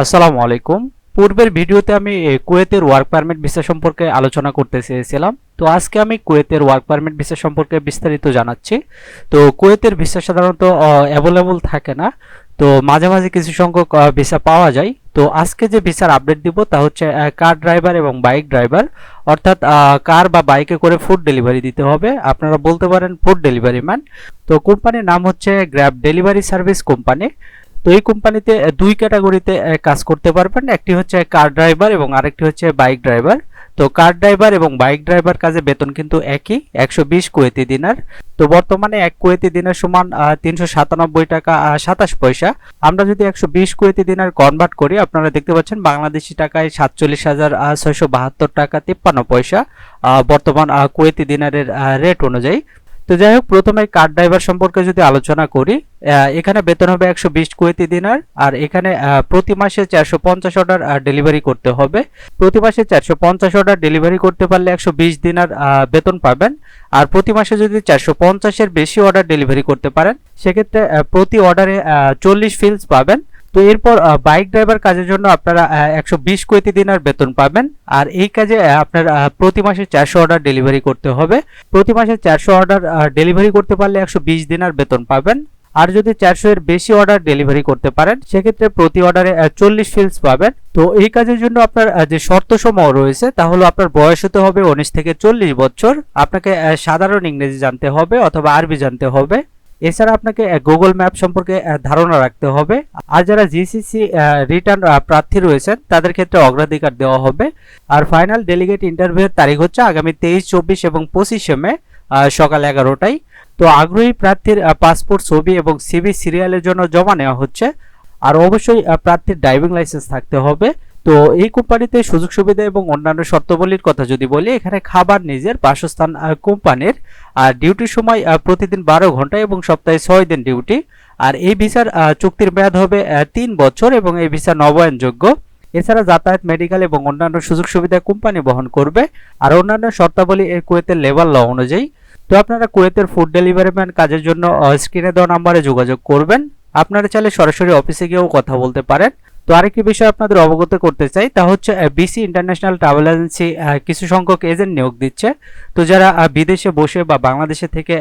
আসসালামু আলাইকুম। পূর্বের ভিডিওতে আমি কুয়েতের ওয়ার্ক পারমিট ভিসা সম্পর্কে আলোচনা করতে চেয়েছিলাম। তো আজকে আমি কুয়েতের ওয়ার্ক পারমিট ভিসা সম্পর্কে বিস্তারিত জানাচ্ছি। তো কুয়েতের ভিসা সাধারণত অ্যাভেলেবল থাকে না। তো মাঝে মাঝে কিছু সংখ্যক ভিসা পাওয়া যায়। তো আজকে যে ভিসার আপডেট দিব তা হচ্ছে কার ড্রাইভার এবং বাইক ড্রাইভার অর্থাৎ কার বা বাইকে করে ফুড ডেলিভারি দিতে হবে। আপনারা বলতে পারেন ফুড ডেলিভারি ম্যান তো কোম্পানির নাম হচ্ছে গ্র্যাব ডেলিভারি সার্ভিস কোম্পানি তো এই কোম্পানিতে দুই ক্যাটাগরিতে কাজ করতে পারবেন। একটি হচ্ছে কার ড্রাইভার এবং আরেকটি হচ্ছে বাইক ড্রাইভার তো কার ড্রাইভার এবং বাইক ড্রাইভার কাজে বেতন কিন্তু একই, একশো বিশ কুয়েতি দিনার। তো বর্তমানে এক কুয়েতি দিনের সমান তিনশো সাতানব্বই টাকা সাতাশ পয়সা। আমরা যদি একশো বিশ কুয়েতি দিনার কনভার্ট করি, আপনারা দেখতে পাচ্ছেন বাংলাদেশি টাকায় সাতচল্লিশ হাজার ছয়শো বাহাত্তর টাকা তিপ্পান্ন পয়সা। বর্তমান কুয়েতি দিনারের রেট অনুযায়ী। তো যাই হোক, প্রথমে কার ড্রাইভার সম্পর্কে যদি আলোচনা করি এখানে বেতন হবে একশো বিশ কুয়েতি দিনার, আর এখানে প্রতি মাসে চারশো পঞ্চাশ অর্ডার ডেলিভারি করতে হবে। প্রতি মাসে চারশো পঞ্চাশ অর্ডার ডেলিভারি করতে পারলে একশো বিশ দিনার বেতন পাবেন। আর প্রতি মাসে যদি চারশো পঞ্চাশের বেশি অর্ডার ডেলিভারি করতে পারেন, সেক্ষেত্রে প্রতি অর্ডারে চল্লিশ ফিলস পাবেন। তো এরপর বাইক ড্রাইভার কাজের জন্য আপনারা একশো বিশ কুয়েতি দিনার বেতন পাবেন। আর এই কাজে আপনার প্রতি মাসে চারশো অর্ডার ডেলিভারি করতে হবে। প্রতি মাসে চারশো অর্ডার ডেলিভারি করতে পারলে একশো বিশ দিনার বেতন পাবেন। আর যদি চারশো এর বেশি অর্ডার ডেলিভারি করতে পারেন, সেক্ষেত্রে প্রতি অর্ডারে চল্লিশ ফিলস পাবেন। তো এই কাজের জন্য আপনার যে শর্ত সমূহ রয়েছে, তা হলো আপনার বয়স হতে হবে উনিশ থেকে চল্লিশ বছর। আপনাকে সাধারণ ইংরেজি জানতে হবে অথবা আরবি জানতে হবে। এছাড়া আপনাকে গুগল ম্যাপ সম্পর্কে ধারণা রাখতে হবে। আর যারা জিসিসি রিটার্ন প্রার্থী রয়েছেন, তাদের ক্ষেত্রে অগ্রাধিকার দেওয়া হবে। আর ফাইনাল ডেলিগেট ইন্টারভিউয়ের তারিখ হচ্ছে আগামী তেইশ, চব্বিশ এবং পঁচিশে মে সকাল এগারোটায়। তো আগ্রহী প্রার্থীর পাসপোর্ট ছবি এবং সিবি সিরিয়ালের জন্য জমা নেওয়া হচ্ছে। আর অবশ্যই প্রার্থীর ড্রাইভিং লাইসেন্স থাকতে হবে। তো এই কোম্পানিতে সুযোগ সুবিধা এবং অন্যান্য শর্তাবলীর কথা যদি বলি, এখানে খাবার নিজের, বাসস্থান কোম্পানির, আর ডিউটির সময় প্রতিদিন বারো ঘণ্টা এবং সপ্তাহে ছয় দিন ডিউটি। আর এই ভিসার চুক্তির মেয়াদ হবে তিন বছর এবং এই ভিসা নবায়নযোগ্য। এছাড়া যাতায়াত, মেডিকেল এবং অন্যান্য সুযোগ সুবিধা কোম্পানি বহন করবে। আর অন্যান্য শর্তাবলী এই কুয়েতের লেবার ল অনুযায়ী। তো আপনারা কুয়েতের ফুড ডেলিভারি ম্যান কাজের জন্য স্ক্রিনে দেওয়া নাম্বারে যোগাযোগ করবেন। আপনারা চাইলে সরাসরি অফিসে গিয়েও কথা বলতে পারেন। তো আরেকটি বিষয় আপনাদের অবগত করতে চাই, তা হচ্ছে বিসি ইন্টারন্যাশনাল ট্রাভেল এজেন্সি কিছু সংখ্যক এজেন্ট নিয়োগ দিচ্ছে। তো যারা বিদেশে বসে বা বাংলাদেশে থেকে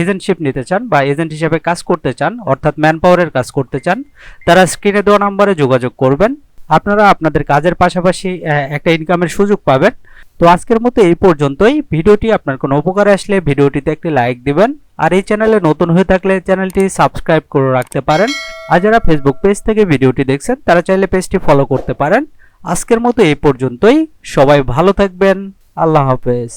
এজেন্টশিপ নিতে চান বা এজেন্ট হিসেবে কাজ করতে চান, অর্থাৎ ম্যান পাওয়ারের কাজ করতে চান, তারা স্ক্রিনে দেওয়া নাম্বারে যোগাযোগ করবেন। আপনারা আপনাদের কাজের পাশাপাশি একটা ইনকামের সুযোগ পাবেন। তো আজকের মতো এই পর্যন্তই। ভিডিওটি আপনার কোনো উপকারে আসলে ভিডিওটিতে একটি লাইক দিবেন। আর এই চ্যানেলে নতুন হয়ে থাকলে চ্যানেলটি সাবস্ক্রাইব করে রাখতে পারেন। আর যারা ফেসবুক পেজ থেকে ভিডিওটি দেখছেন, তারা চাইলে পেজটি ফলো করতে পারেন। আজকের মতো এই পর্যন্তই। সবাই ভালো থাকবেন। আল্লাহ হাফেজ।